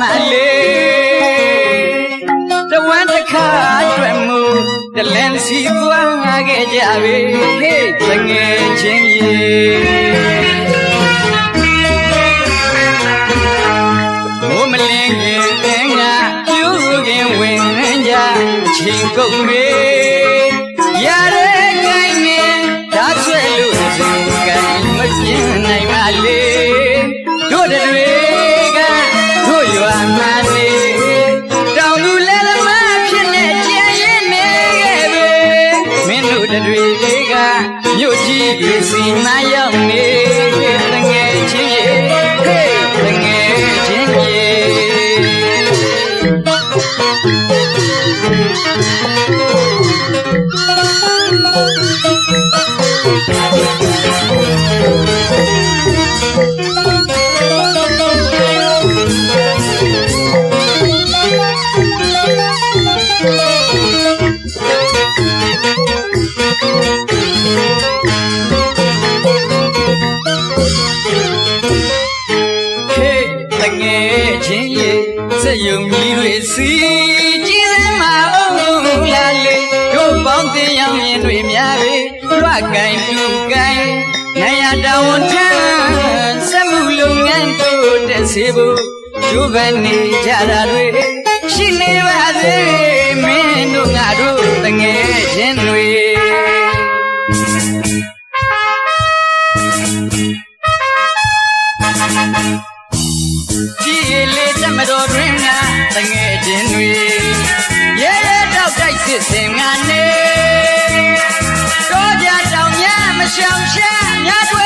မလေးတဝမ်းတစ်ခါအတွက်မူတလန်စီသွားခဲ့ကြပြီဟေ့တငယ်ချင်းကြီးမိုးမလင်းငယ်ငါပြုခင်ဝင်ကြချင်းကုန်ပြီ စေဖို့ကျိုးပန်းနေကြတာတွေရှိနေပါသေးမင်းတို့ငါတို့တငယ်ချင်းတွေကြည်လေတမတော်တွင်ကတငယ်ချင်းတွေရဲရဲတောက်တိုက်စစ်စင်ငါနေတော့ကြတောင်ညမရှောင်ရှာများတွေ့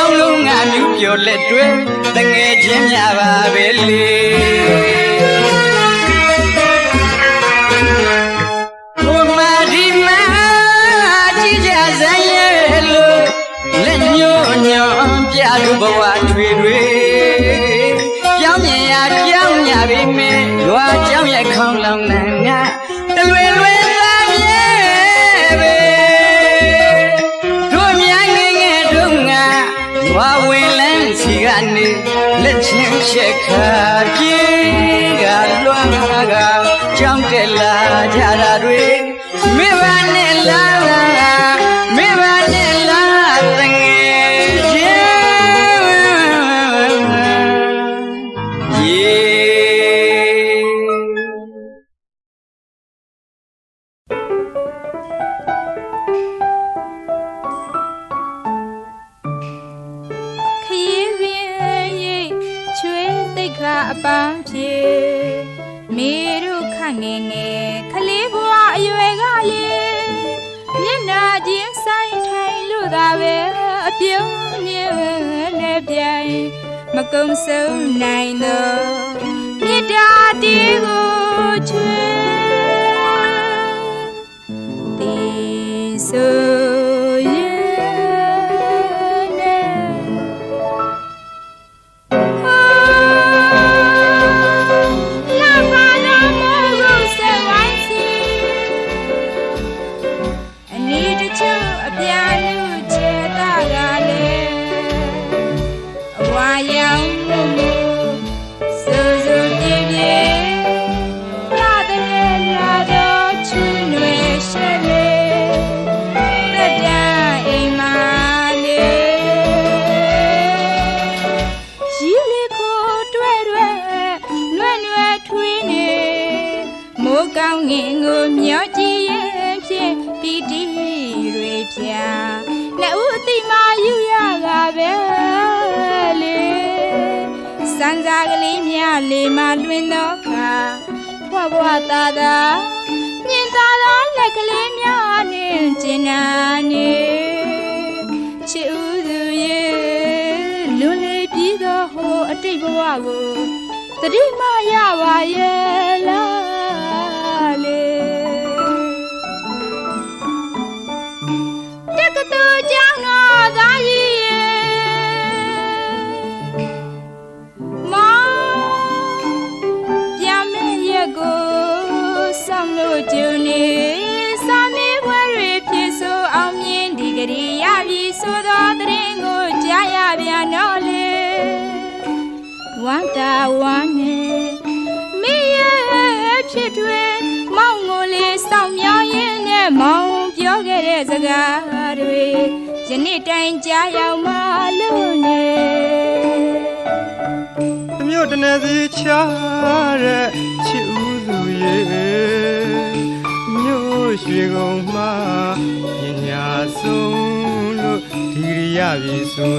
လုံးလုံးငါမြူးပြောလက်တွဲတငယ်ချင်းများပါပဲလေကိုမာဒီမာကြည်ကြစမ်းရဲ့လို့လက်ညှို့ညွန်ပြလူဘဝတွေတွေပြောင်းမြင်ရပြောင်းညာပေမဲ့လွာကြောင်းရဲ့ခေါင်း şeker gibi ပန်းပြေမေတို့ခန့်ငယ်ငယ်ခလေးဘွားအရွယ်ကလေးမျက်နာချင်းဆိုင်ထိုင်လို့သာပဲအပြုံးမြဲနဲ့ပြိုင်မကုံဆုံးနိုင်တော့မြတ်တာတီကိုချွေတီဆို yeah လေးများလေမလွင်တော့ခါဖွားဖွားတာတာမြင်သာသာလက်ကလေးများနဲ့ကျင်နာနေချစ်ဦးသူရဲ့လွန်လေပြီးတော့ဟိုအတိတ်ဘဝကိုတတိမရပါရဲ့လား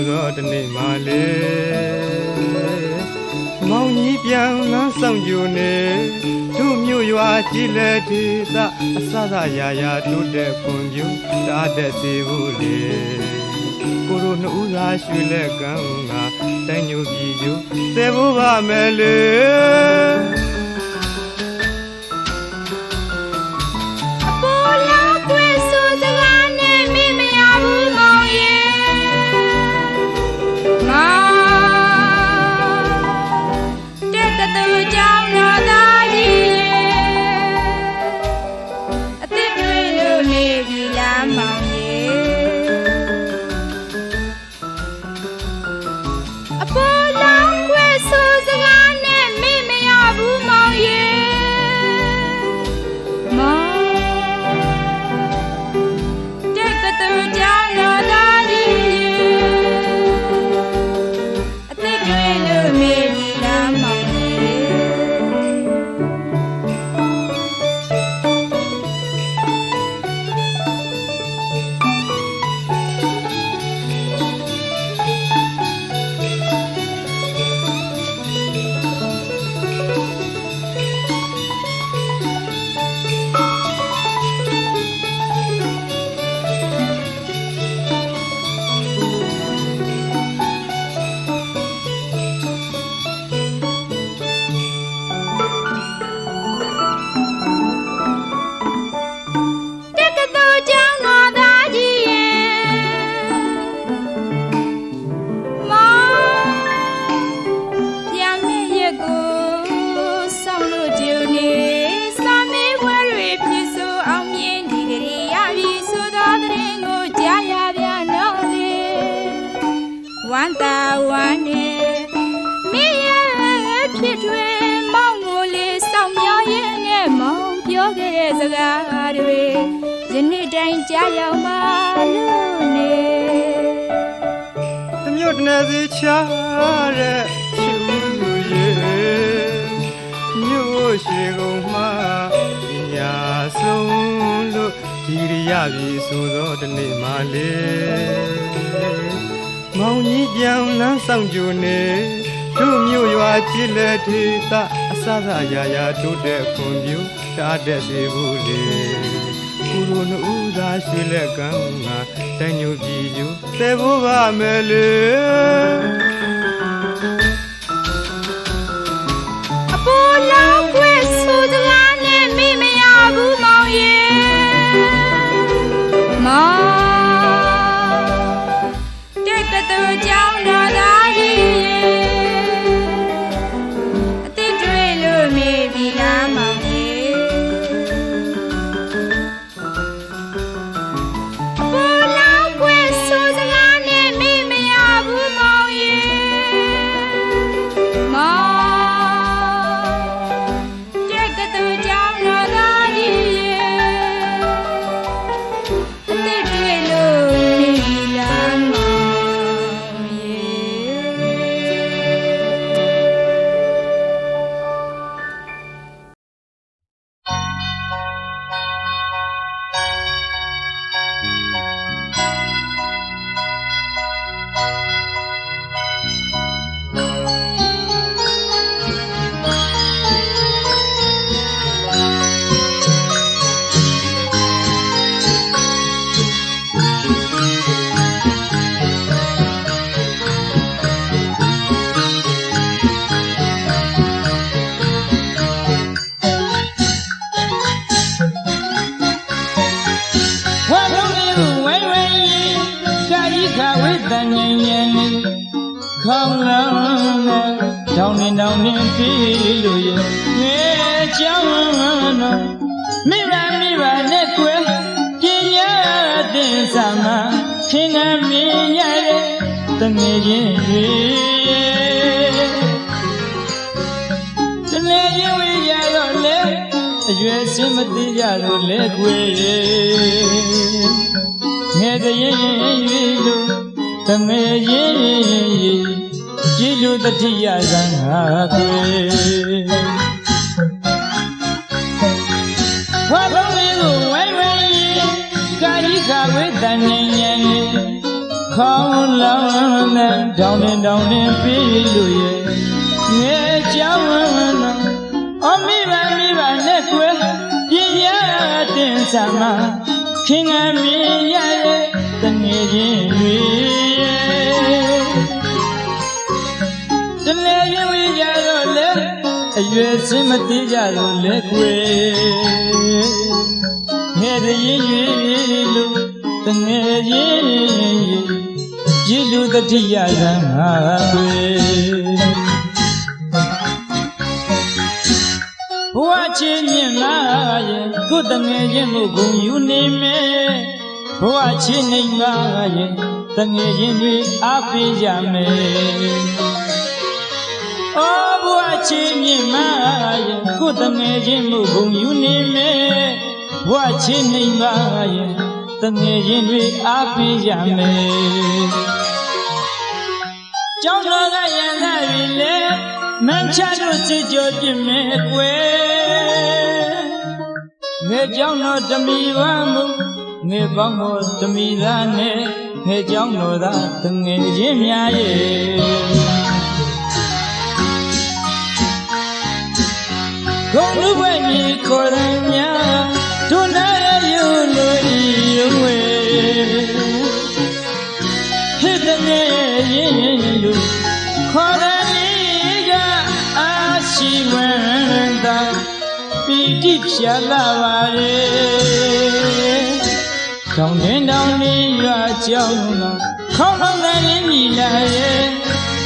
ပြီဆိုတော့ဒီနေ့မှလေမောင်ကြီးပြန်လမ်းဆောင်ကြနေတို့မြို့ရွာကြည်လက်ဒေသအစသာရာရာတိုးတဲ့ဖွံ့ဖြိုးတာတဲ့စီဘူးလေကိုရိုနှစ်ဦးသာရွှေလက်ကံငါတိုင်းညိုပြည်ကျိုးသေဖို့ပါမယ်လေ မျိုးတနေစီချတဲ့ချစ်ဦးသူရဲ့မြို့ရွှေကုန်းမှာပညာဆုံးလို့ဒီရရပြီဆိုတော့ဒီနေ့မှလေမောင်ကြီးပြန်လမ်းဆောင်ကြနေတို့မြို့ရွာကြည်လက်ဒေသအစသာရာရာတိုးတဲ့ခွန်ပြူတားတဲ့သေးဘူးလေ ကိုရိုနဦးသာရွှေလက်ကန်းငါတိုင်းညိုပြည်ကျူသေဖို့ပါမယ်လေအပေါ်လောင်းခွဲဆိုစကားနဲ့မိမရဘူးမောင်ရဲ့မောင်တက်ကတော်ကြောင်း မိဘမိဘနဲ့ကွယ်ပညာတင်စမှာခင်ငယ်မြင်ရတဲ့တငယ်ချင်းတွေတနေ့ချင်းဝေးရတော့လေအရွယ်စင်မသိကြလို့လေကွယ်ငယ်တဲ့ရင်ရွေလို့တမေရင်ကြည်လူတတိယဇံဟာကွယ် တန်ဉ္ဉ္ဉ္ခေါင်းလောင်းနဲ့တောင်းနေတောင်းနေပြီလို့ရဲ့ငယ်ကြောင်းတော့အမိဘမိဘနဲ့ကွယ်ပြညာတင်စမှာခင်ငယ်မြင်ရရဲ့တငယ်ချင်းတွေတလဲရင်ဝေးကြတော့လေအရွယ်စင်မသေးကြတော့လေကွယ်ငယ်တဲ့ရင်ရွေးလို့ တငယ်ချင်းကြည်လူတတိယဇံဟာကွယ်ဘဝချင်းမြင့်လာရဲ့ကိုယ်တငယ်ချင်းမှုဂုံယူနေမယ်ဘဝချင်းနေလာရဲ့တငယ်ချင်းတွေအားပေးကြမယ်အော်ဘဝချင်းမြင့်လာရဲ့ကိုယ်တငယ်ချင်းမှုဂုံယူနေမယ်ဘဝချင်းနေလာရဲ့ တငယ်ချင်းတွေအားပေးကြမယ်ကျောင်းတော်ကရန်သာပြီလေမန်းချတို့စိတ်ကြောပြစ်မဲ့ကွယ်ငယ်ကျောင်းတော်တမီပါမှုငယ်ပေါင်းတော်တမီသားနဲ့ငယ်ကျောင်းတော်သားတငယ်ချင်းများရဲ့ဂုံလူပွဲမီခေါ်ရများ တိဖြာလာပါလေတောင်းတင်တောင်းလေးရွာကြောင်းတော့ခေါင်းခေါင်းကနေမြည်လာရဲ့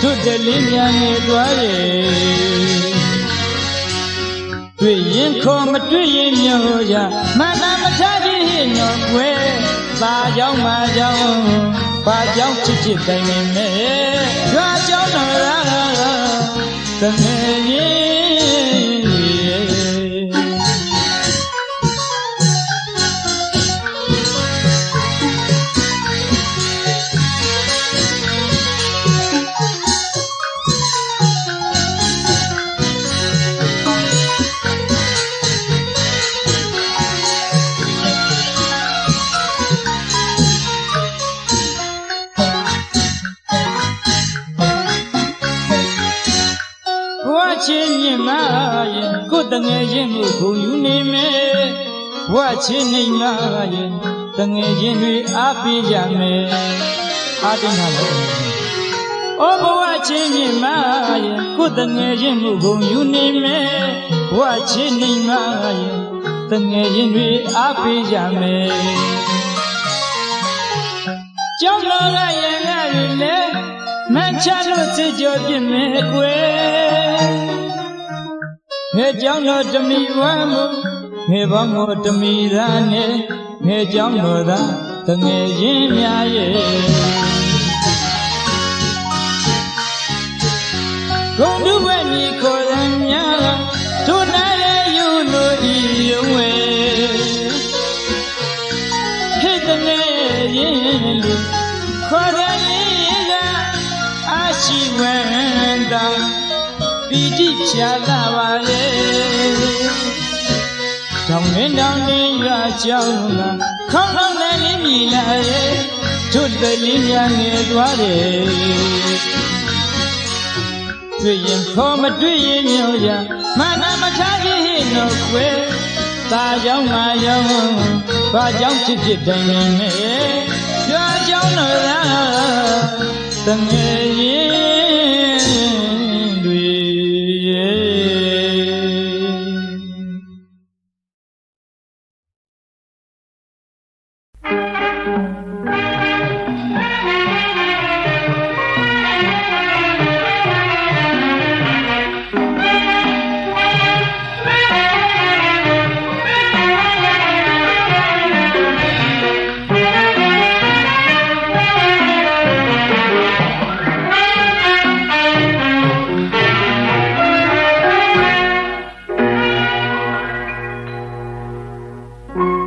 တွတ်တဲ့လေးများနေသွားရဲ့တွေ့ရင်ခေါ်မတွေ့ရင်မျိုးရမနာမထားခြင်းဟိညောွယ်ဘာကြောင့်ဘာကြောင့်ဘာကြောင့်ချစ်ချစ်တိုင်နေမဲ့ရွာကြောင့်တော်ရာတမေရင်မ ယ်ချင်းကိုဂုံယူနေမယ်ဘဝချင်းနေမှာရင်တငယ်ချင်းတွေအားပေးကြမယ်အားတင်းထားလို့ဩဘဝချင်းမြင့်မာရင်ကိုယ်တငယ်ချင်းမှုဂုံယူနေမယ်ဘဝချင်းနေမှာရင်တငယ်ချင်းတွေအားပေးကြမယ်ကျောင်းတော်ကရင်ကရင်လေမချလို့စစ်ကြောပြစ်မယ်ကွယ် ငယ်ကျောင်းတော်တမီဝမ်းမှုငယ်ပေါင်းကိုတမီသားနဲ့ငယ်ကျောင်းတော်သားတငယ်ချင်းများရဲ့ဂုံတုဝဲမီခေါ်ရန်များတို့နာရဲ့ယူလို့ဤယုံဝဲဟစ်တငယ်ရင်လူခေါ်ရရင်ကအရှိဝန္တာ ပီတိဖြာလာပါလေတောင်းရင်တောင်းရင်ရွာကြောင်းကခေါင်းခေါင်းနဲ့မြည်လာရဲ့တို့တည်းများငယ်သွားတယ်တွေ့ရင်ခေါ်မတွေ့ရင်ညောရမနာမထားကြီးဟိနော်ခွေသာကြောင့်ငါရောဘာကြောင့်ဖြစ်ဖြစ်တိုင်နေနဲ့ရွာကြောင့်တော့လားတငယ်ရင်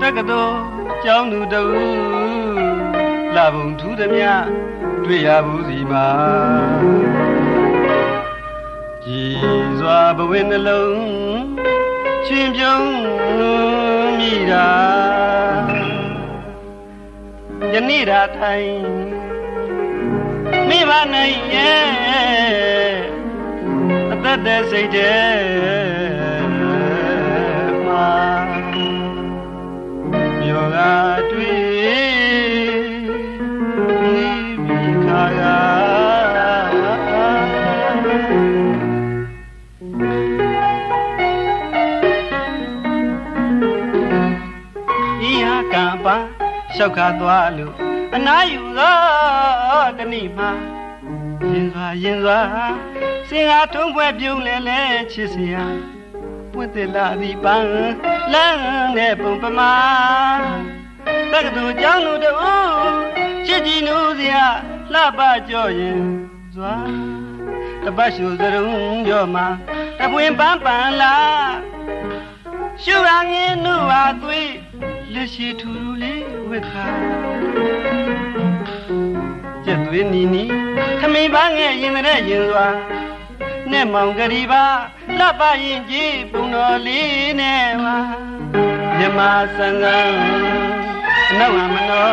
က္ကသိုလ်ကျောင်းသူတူလာဘုံထူးသည်မြတွေ့ရဘူးစီမှာကြည်စွာဘဝနှလုံးရှင်ပြုံးမိတာယနေ့ရာထိုင်မိမနိုင်ရဲ့အသက်တဲ့စိတ်တဲ့ မြောကတွေ့ဒီမိခါကဤဟာကံပါလျှောက်ခါသွားလို့အနာယူသောတဏိမှာရင်စွာရင်စွာစင်ဟာထုံးဖွဲ့ပြုံးလဲလဲချစ်စရာ ပွင့်တယ်လာသည်ပန်းလမ်းနဲ့ပုံပမာတက္ကသိုလ်ကျောင်းသူတူချစ်ကြည်နူးစရာလှပကြော့ရင်စွာတပတ်ရှူစရုံကြောမှာတပွင့်ပန်းပန်းလာရှူရငင်းနုဟာသွေးလက်ရှိထူထူလေးဝက်ခါကျက်သွေးနီနီခမိန်ပန်းငယ်ရင်တဲ့ရင်စွာ နဲ့မောင်ကလေးပါလှပရင်ကြီးပုံတော်လေးနဲ့ပါမြမဆန်ကန်အနောက်ကမနော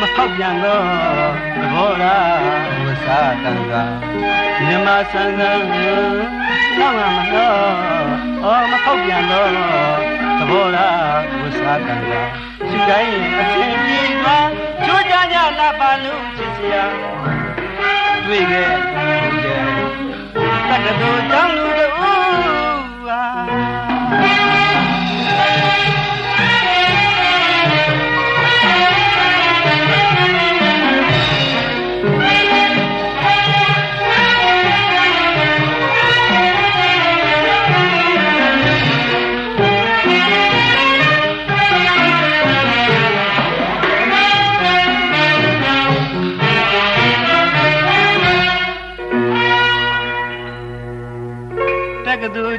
မဟောက်ပြန်တော့သဘောလားဝစာတန်ကမြမဆန်ကန်နောက်ကမနောအော်မဟောက်ပြန်တော့သဘောလားဝစာတန်ကရှိတိုင်းအချင်းကြီးသွားကြိုးကြကြလှပလို့ချစ်စရာတွေ့ခဲ့တွေ့ခဲ့ တ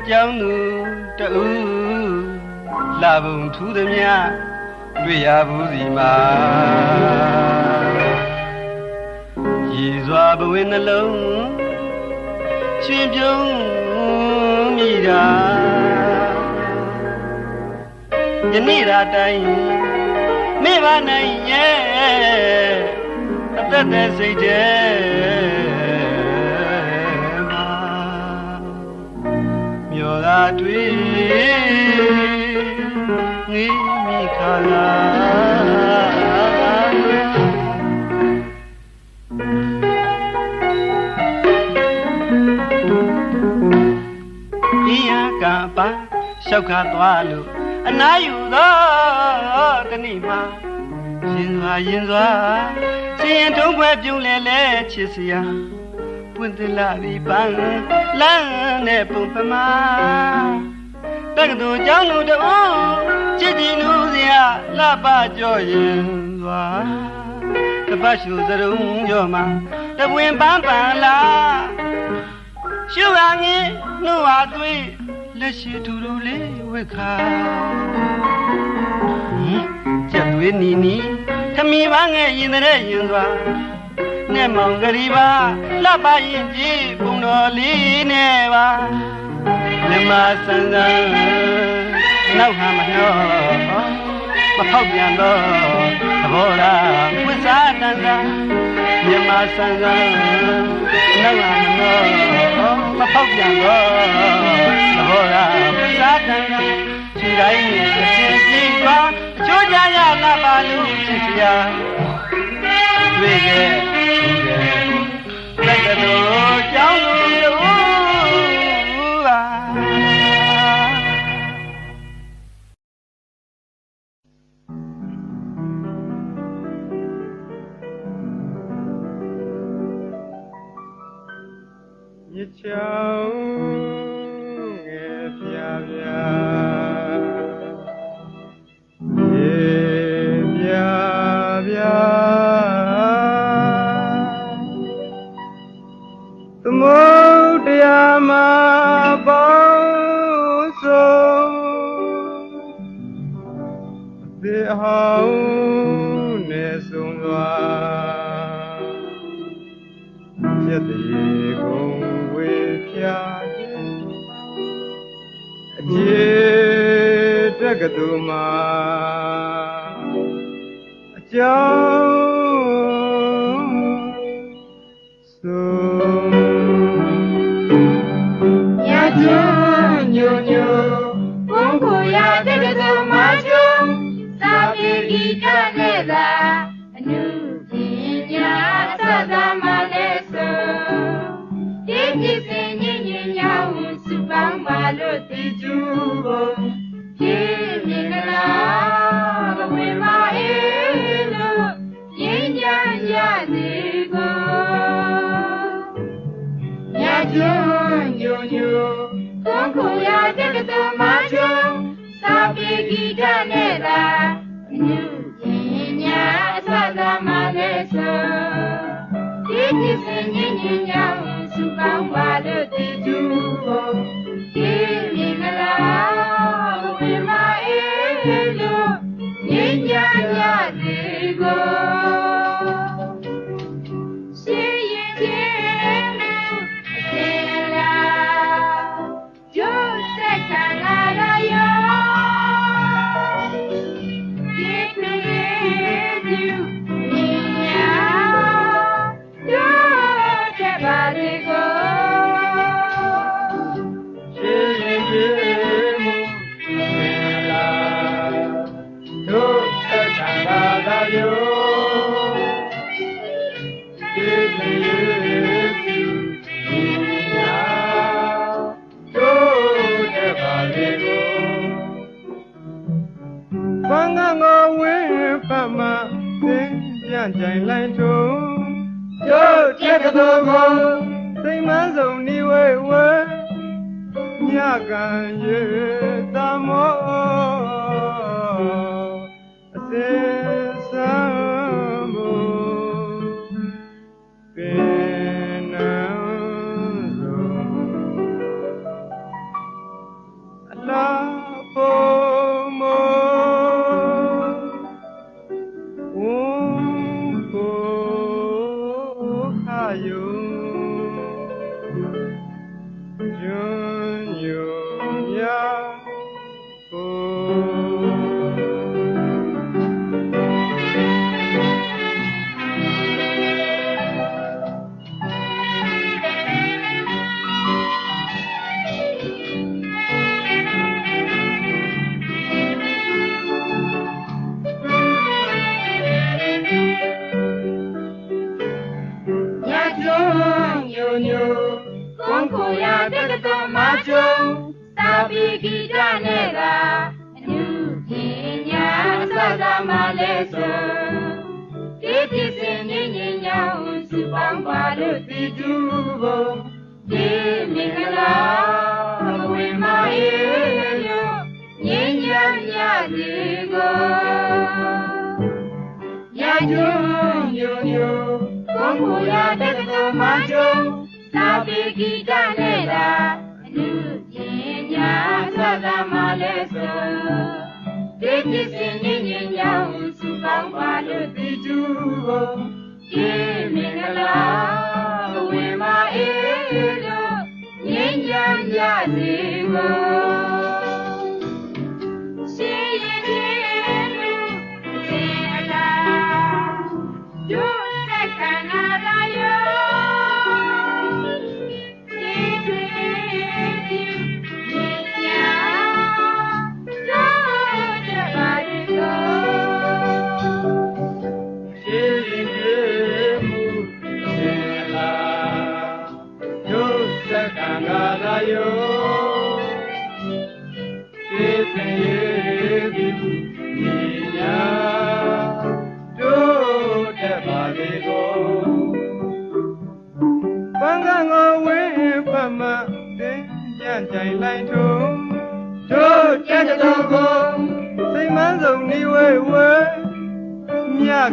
က္ကသိုလ်ကျောင်းသူတူလာဘုံထူးသည်မြတွေ့ရဘူးစီမှာရည်စွာဘဝနှလုံးရှင်ပြုံးမိတာယနေ့ရာတိုင်းမိဘနိုင်ရဲ့အသက်သက်စိတ်တဲ့ တွေ့ငေးမိခါလာဒီယကပါလျှောက်ခါသွားလို့အနာယူသောတနေ့မှာရင်စွာရင်စွာစင်ရင်ထုံးပွဲပြုံးလဲလဲချစ်စရာ ပွင့်သလာဒီပန်းလမ်းနဲ့ပုံပမာတက္ကသိုလ်ကျောင်းသူတို့ချစ်ကြည်နူးစရာလှပကြောရင်စွာတပတ်ရှူစရုံကြောမှာတပွင်ပန်းပန်းလာရှုပါငင်းနှုတ်ဟာသွေးလက်ရှိထူထူလေးဝက်ခါဟင်ကျက်သွေးနီနီခမီပါငယ်ရင်တဲ့ရင်စွာ နဲ့မောင်ကလေးပါလှပရင်ကြည့်ဘုံတော်လေးနဲ့ပါမြမဆန်းဆန်းနောက်ဟာမနှောမဖောက်ပြန်တော့သဘောလားဝိစားတန်စားမြမဆန်းဆန်းနောက်ဟာမနှောမဖောက်ပြန်တော့သဘောလားဝိစားတန်စားခြေတိုင်းနဲ့အစဉ်ပြေးသွားအချိုးကြရလာပါလို့ချစ်စရာတွေ့ခဲ့ က္ကသိုလ်မှာအကြောင်း နဲ့သာအနုပညာအစသမလည်းဆိုဒီဒီစင်ညင်ညင်ညောင်းစုပေါင်းပါ န်ကြိုင်လိုက်ထုံတို့တက်ကတော်ကိုစိတ်မဆုံးနေဝဲဝဲညကံရေတမော Cristo, de ti sin niña ya un su pan palo de jugo, que me gala, we ma elo, niña ya digo.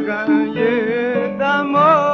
ကံရေသမော